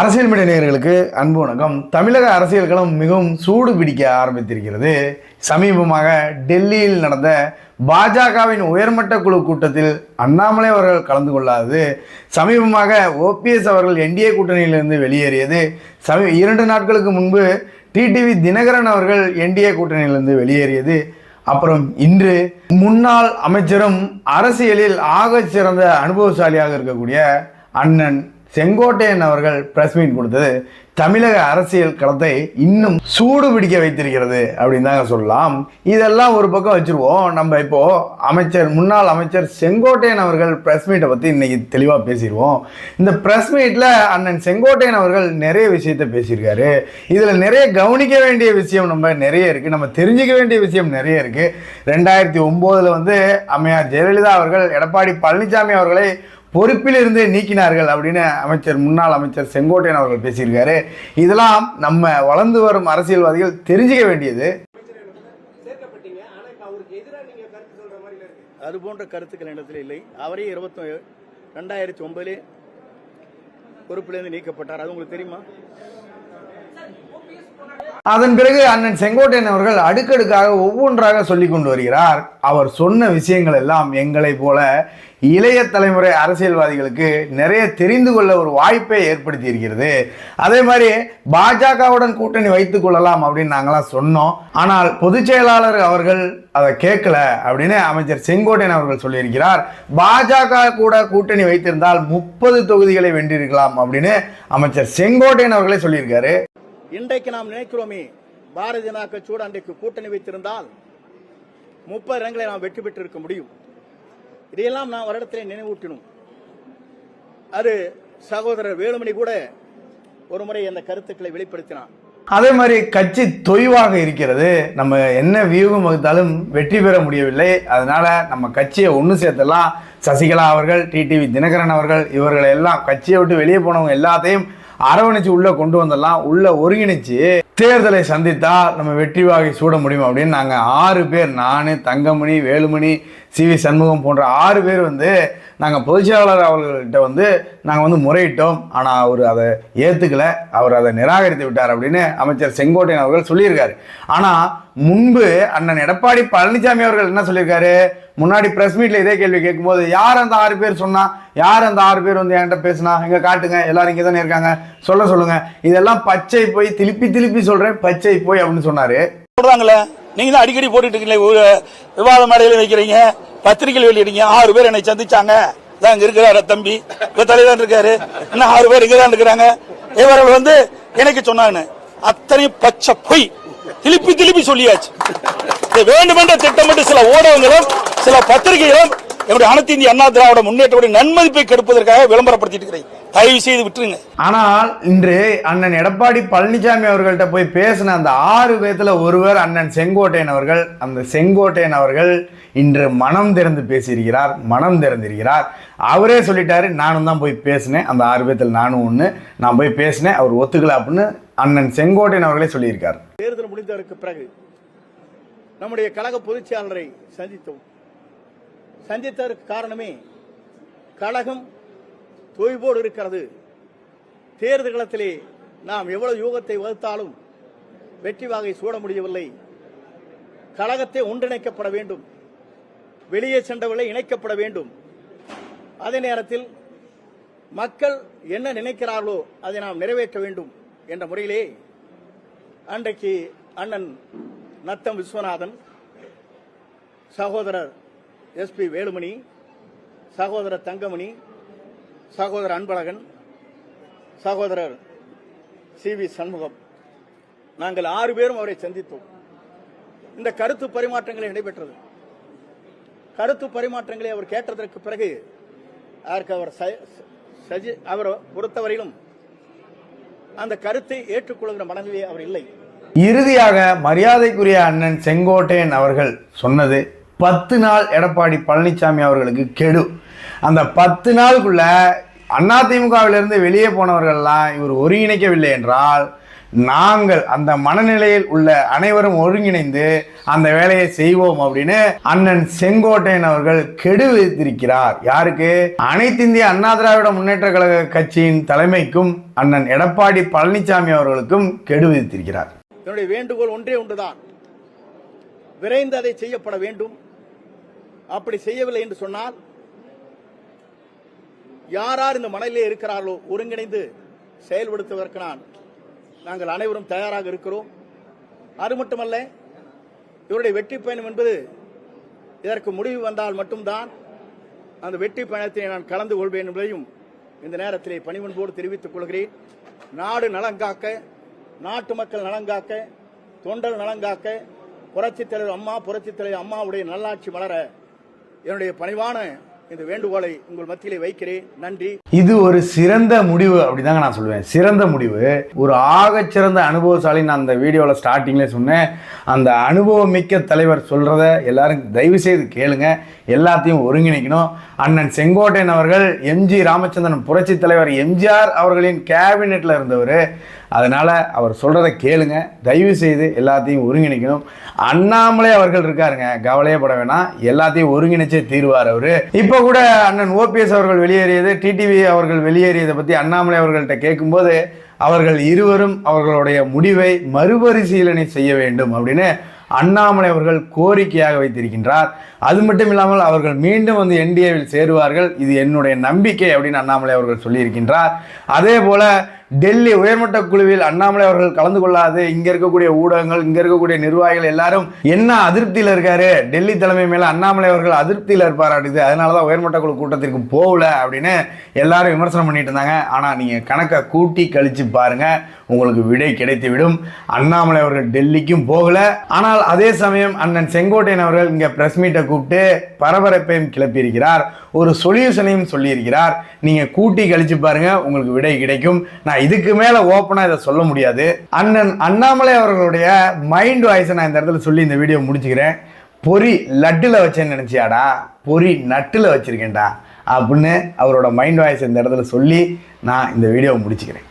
அரசியல் மீடிய நேயர்களுக்கு அன்பு வணக்கம். தமிழக அரசியல் களம் மிகவும் சூடு பிடிக்க ஆரம்பித்திருக்கிறது. சமீபமாக டெல்லியில் நடந்த பாஜகவின் உயர்மட்ட குழு கூட்டத்தில் அண்ணாமலை அவர்கள் கலந்து கொள்ளாதது சமீபமாக ஓபிஎஸ் அவர்கள் என்டிஏ கூட்டணியிலிருந்து வெளியேறியது சமீ இரண்டு நாட்களுக்கு முன்பு டிடிவி தினகரன் அவர்கள் என்டிஏ கூட்டணியிலிருந்து வெளியேறியது. அப்புறம் இன்று முன்னாள் அமைச்சரும் அரசியலில் ஆகச் சிறந்த அனுபவசாலியாக இருக்கக்கூடிய அண்ணன் செங்கோட்டையன் அவர்கள் பிரஸ் மீட் கொடுத்தது தமிழக அரசியல் களத்தை இன்னும் சூடு பிடிக்க வைத்திருக்கிறது அப்படின்னு தாங்க சொல்லலாம். இதெல்லாம் ஒரு பக்கம் வச்சிருவோம். நம்ம இப்போ அமைச்சர் முன்னாள் அமைச்சர் செங்கோட்டையன் அவர்கள் பிரஸ் மீட்டை பற்றி இன்னைக்கு தெளிவாக பேசிடுவோம் இந்த பிரஸ் மீட்டில் அண்ணன் செங்கோட்டையன் அவர்கள் நிறைய விஷயத்த பேசியிருக்காரு. இதில் நிறைய கவனிக்க வேண்டிய விஷயம் நம்ம நிறைய இருக்குது நம்ம தெரிஞ்சுக்க வேண்டிய விஷயம் நிறைய இருக்குது ரெண்டாயிரத்தி ஒம்போதில் வந்து அம்மையார் ஜெயலலிதா அவர்கள் எடப்பாடி பழனிசாமி அவர்களை பொறுப்பிலிருந்து நீக்கினார்கள் அப்படின்னு அமைச்சர் முன்னாள் அமைச்சர் செங்கோட்டையன் அவர்கள் பேசியிருக்காரு. இதெல்லாம் நம்ம வளர்ந்து வரும் அரசியல்வாதிகள் தெரிஞ்சுக்க வேண்டியது. சேர்க்கப்பட்டீங்க. ஆனா இப்ப அவருக்கு எதிரா நீங்க கருத்து சொல்ற மாதிரி இருக்கு. அது போன்ற கருத்துக்கள் இடத்துல இல்லை. அவரே இருபத்தி ரெண்டாயிரத்தி ஒன்பதிலே பொறுப்பிலிருந்து நீக்கப்பட்டார். அது உங்களுக்கு தெரியுமா? அதன் பிறகு அண்ணன் செங்கோட்டையன் அவர்கள் அடுக்கடுக்காக ஒவ்வொன்றாக சொல்லி கொண்டு வருகிறார். அவர் சொன்ன விஷயங்கள் எல்லாம் எங்களை போல இளைய தலைமுறை அரசியல்வாதிகளுக்கு நிறைய தெரிந்து கொள்ள ஒரு வாய்ப்பை ஏற்படுத்தி இருக்கிறது அதே மாதிரி பாஜகவுடன் கூட்டணி வைத்துக் கொள்ளலாம் அப்படின்னு நாங்களாம் சொன்னோம். ஆனால் பொதுச் செயலாளர் அவர்கள் அதை கேட்கல அப்படின்னு அமைச்சர் செங்கோட்டையன் அவர்கள் சொல்லியிருக்கிறார். பாஜக கூட கூட்டணி வைத்திருந்தால் முப்பது தொகுதிகளை வென்றிருக்கலாம் அப்படின்னு அமைச்சர் செங்கோட்டையன் அவர்களே சொல்லியிருக்காரு. இன்றைக்கு நாம் நினைக்கிறோமே பாரதிய ஜனதா கட்சியோடு அன்றைக்கு கூட்டணி வைத்திருந்தால் முப்பது இடங்களை நாம் வெற்றி பெற்றிருக்க முடியும். இதையெல்லாம் நாம் வருடத்திலே நினைவூட்டினோம். அது சகோதரர் வேலுமணி கூட ஒரு முறை அந்த கருத்துக்களை வெளிப்படுத்தினார். அதே மாதிரி கட்சி தொய்வாக இருக்கிறது. நம்ம என்ன வியூகம் வகுத்தாலும் வெற்றி பெற முடியவில்லை. அதனால நம்ம கட்சியை ஒன்று சேர்த்தலாம் சசிகலா அவர்கள் டிடிவி தினகரன் அவர்கள் இவர்களை எல்லாம் கட்சியை விட்டு வெளியே போனவங்க எல்லாத்தையும் அரவணைச்சு உள்ள கொண்டு வந்துடலாம் உள்ள ஒருங்கிணைச்சு தேர்தலை சந்தித்தா நம்ம வெற்றி வாகை சூட முடியும் அப்படின்னு நாங்கள் ஆறு பேர் நான் தங்கமணி வேலுமணி சி வி சண்முகம் போன்ற ஆறு பேர் வந்து நாங்கள் பொதுச்செயலாளர் அவர்கள்ட்ட வந்து நாங்கள் வந்து முறையிட்டோம். ஆனால் அவர் அதை ஏற்றுக்கலை அவர் அதை நிராகரித்து விட்டார் அப்படின்னு அமைச்சர் செங்கோட்டையன் அவர்கள் சொல்லியிருக்காரு. ஆனால் முன்பு அண்ணன் எடப்பாடி பழனிசாமி அவர்கள் என்ன சொல்லியிருக்காரு? முன்னாடி ப்ரெஸ் மீட்டில் இதே கேள்வி கேட்கும்போது யார் அந்த ஆறு பேர் சொன்னால் யார் அந்த ஆறு பேர் வந்து என்கிட்ட பேசினா? இங்கே காட்டுங்க எல்லாரும் இங்கே தானே இருக்காங்க. சொல்ல சொல்லுங்கள் இதெல்லாம் பச்சை போய் திருப்பி திருப்பி சொல்கிறேன் பச்சை போய் அப்படின்னு சொன்னார். போடுறாங்களே? நீங்க தான் அடிக்கடி போட்டுட்டு இருக்கீங்களே விவாத மேடையில் வைக்கிறீங்க பத்திரிகையில் வெளியிடுங்க ஆறு பேர் என்னை சந்திச்சாங்க. தான் இங்கே இருக்கிறாரு தம்பி? இப்ப தலைவர் இருக்காரு. இன்னும் ஆறு பேர் இங்க தான் இருக்கிறாங்க? இவர்கள் வந்து எனக்கு சொன்னாங்க அத்தனை பச்சை பொய். திருப்பி திருப்பி சொல்லியாச்சு. வேண்டுமென்ற திட்டமிட்டு சில ஊடகங்களும் சில பத்திரிகைகளும் என்னுடைய அனைத்து இந்திய அண்ணா திராவிட முன்னேற்றத்துடைய நன்மதிப்பை கெடுப்பதற்காக விளம்பரப்படுத்திட்டு இருக்கிறேன். தயவு செய்து விட்டுருங்க. ஆனால் இன்று அண்ணன் எடப்பாடி பழனிசாமி அவர்கள்ட்ட போய் பேசின அந்த ஆறு பேத்துல ஒருவர் அண்ணன் செங்கோட்டையன் அவர்கள் அந்த செங்கோட்டையன் அவர்கள் இன்று மனம் திறந்து பேசியிருக்கிறார் மனம் திறந்திருக்கிறார். அவரே சொல்லிட்டாரு நானும் தான் போய் பேசினேன். அந்த ஆறு பேத்துல நானும் ஒன்று நான் போய் பேசினேன். அவர் ஒத்துக்கல அப்படின்னு அண்ணன் செங்கோட்டையன் அவர்களே சொல்லியிருக்கார். தேர்தல் முடிந்ததற்கு பிறகு நம்முடைய கழக பொதுச் செயலாளரை சந்தித்தோம். சந்தித்ததற்கு காரணமே கழகம் தொய்வோடு இருக்கிறது. தேர்தல் களத்திலே நாம் எவ்வளவு யூகத்தை வகுத்தாலும் வெற்றி வாகை சூட முடியவில்லை. கழகத்தை ஒன்றிணைக்கப்பட வேண்டும். வெளியே சென்றவர்களை இணைக்கப்பட வேண்டும். அதே நேரத்தில் மக்கள் என்ன நினைக்கிறார்களோ அதை நாம் நிறைவேற்ற வேண்டும் என்ற முறையிலே அன்றைக்கு அண்ணன் நத்தம் விஸ்வநாதன் சகோதரர் எஸ்பி வேலுமணி சகோதரர் தங்கமணி சகோதரர் அன்பழகன் சகோதரர் சி வி சண்முகம். நாங்கள் ஆறு பேரும் அவரை சந்தித்தோம். இந்த கருத்து பரிமாற்றங்களை நடைபெற்றது. கருத்து பரிமாற்றங்களை அவர் கேட்டதற்கு பிறகு அதற்கு அவர் ச- சஜி அவர் பொறுத்தவரையிலும் அந்த கருத்தை ஏற்றுக்கொள்கிற மனநிலையே அவர் இல்லை. இறுதியாக மரியாதைக்குரிய அண்ணன் செங்கோட்டையன் அவர்கள் சொன்னது பத்து நாள் எடப்பாடி பழனிசாமி அவர்களுக்கு கெடு. அந்த பத்து நாளுக்குள்ள அதிமுகவிலிருந்து வெளியே போனவர்கள்லாம் இவர் ஒருங்கிணைக்கவில்லை என்றால் நாங்கள் அந்த மனநிலையில் உள்ள அனைவரும் ஒருங்கிணைந்து அந்த வேலையை செய்வோம் அப்படின்னு அண்ணன் செங்கோட்டையன் அவர்கள் கெடு விதித்திருக்கிறார். யாருக்கு? அனைத்து இந்திய அண்ணா திராவிட முன்னேற்ற கழக கட்சியின் தலைமைக்கும் அண்ணன் எடப்பாடி பழனிசாமி அவர்களுக்கும் கெடு விதித்திருக்கிறார். என்னுடைய வேண்டுகோள் ஒன்றே ஒன்றுதான். விரைந்து அதை செய்யப்பட வேண்டும். அப்படி செய்யவில்லை என்று சொன்னால் யார் யார் இந்த மணலிலே இருக்கிறார்களோ ஒருங்கிணைந்து செயல்படுத்துவதற்கு நான் நாங்கள் அனைவரும் தயாராக இருக்கிறோம். அது மட்டுமல்ல இவருடைய வெற்றி பயணம் என்பது இதற்கு முடிவு வந்தால் மட்டும்தான் அந்த வெற்றி பயணத்தை நான் கலந்து கொள்வேன் என்பதையும் இந்த நேரத்திலே பணிவன்போடு தெரிவித்துக் கொள்கிறேன். நாடு நலங்காக்க நாட்டு மக்கள் நலங்காக்க தொண்டல் நலங்காக்க புரட்சித் தலைவர் அம்மா புரட்சித் தலைவர் அம்மாவுடைய நல்லாட்சி மலர என்னுடைய பணிவான இந்த வேண்டுகோளை உங்கள் மத்தியிலே வைக்கிறேன். நன்றி. இது ஒரு சிறந்த முடிவு அப்படிதாங்க நான் சொல்லுவேன். சிறந்த முடிவு. ஒரு ஆகச் சிறந்த அனுபவசாலி நான் அந்த வீடியோவில் ஸ்டார்டிங்லேயே சொன்னேன். அந்த அனுபவம் மிக்க தலைவர் சொல்கிறத எல்லாரும் தயவு செய்து கேளுங்க. எல்லாத்தையும் ஒருங்கிணைக்கணும். அண்ணன் செங்கோட்டையன் அவர்கள் எம்ஜி ராமச்சந்திரன் புரட்சி தலைவர் எம்ஜிஆர் அவர்களின் கேபினெட்டில் இருந்தவர். அதனால் அவர் சொல்கிறத கேளுங்க. தயவு செய்து எல்லாத்தையும் ஒருங்கிணைக்கணும். அண்ணாமலை அவர்கள் இருக்காருங்க. கவலையே பட வேணாம். எல்லாத்தையும் ஒருங்கிணைச்சே தீர்வார் அவர். இப்போ கூட அண்ணன் ஓபிஎஸ் அவர்கள் வெளியேறியது டிடிவி அவர்கள் வெளியேறியதை பற்றி அண்ணாமலை அவர்கள்ட்ட கேட்கும்போது அவர்கள் இருவரும் அவர்களுடைய முடிவை மறுபரிசீலனை செய்ய வேண்டும் அப்படின்னு அண்ணாமலை அவர்கள் கோரிக்கையாக வைத்திருக்கின்றார். அது மட்டும் இல்லாமல் அவர்கள் மீண்டும் வந்து என்டிஏவில் சேருவார்கள். இது என்னுடைய நம்பிக்கை அப்படின்னு அண்ணாமலை அவர்கள் சொல்லியிருக்கின்றார். அதே போல டெல்லி உயர்மட்ட குழுவில் அண்ணாமலை அவர்கள் கலந்து கொள்ளாது இங்க இருக்கக்கூடிய ஊடகங்கள் இங்க இருக்கக்கூடிய நிர்வாகிகள் எல்லாரும் என்ன அதிருப்தியில் இருக்காரு? டெல்லி தலைமை மேல அண்ணாமலை அவர்கள் அதிருப்தியில் இருப்பாராட்டுது. அதனாலதான் உயர்மட்ட குழு கூட்டத்திற்கு போகல அப்படின்னு எல்லாரும் விமர்சனம் பண்ணிட்டு இருந்தாங்க. ஆனா நீங்க கணக்கை கூட்டி கழிச்சு பாருங்க. உங்களுக்கு விடை கிடைத்து விடும் அண்ணாமலை அவர்கள் டெல்லிக்கும் போகல. ஆனால் அதே சமயம் அண்ணன் செங்கோட்டையன் அவர்கள் இங்க பிரஸ் மீட்டை கூப்பிட்டு பரபரப்பையும் கிளப்பியிருக்கிறார். ஒரு சொல்யூஷனையும் சொல்லியிருக்கிறார். நீங்க கூட்டி கழிச்சு பாருங்க. உங்களுக்கு விடை கிடைக்கும். நான் இதுக்கு மேல ஓப்பனா இதை சொல்ல முடியாது. அண்ணன் அண்ணாமலை அவர்களுடைய மைண்ட் வாய்ஸை நான் இந்த இடத்துல சொல்லி இந்த வீடியோ முடிச்சுக்கிறேன். பொறி லட்டில் வச்சேன்னு நினச்சியாடா? பொறி நட்டில் வச்சுருக்கேன்டா. அப்படின்னு அவரோட மைண்ட் வாய்ஸ் இந்த இடத்துல சொல்லி நான் இந்த வீடியோவை முடிச்சுக்கிறேன்.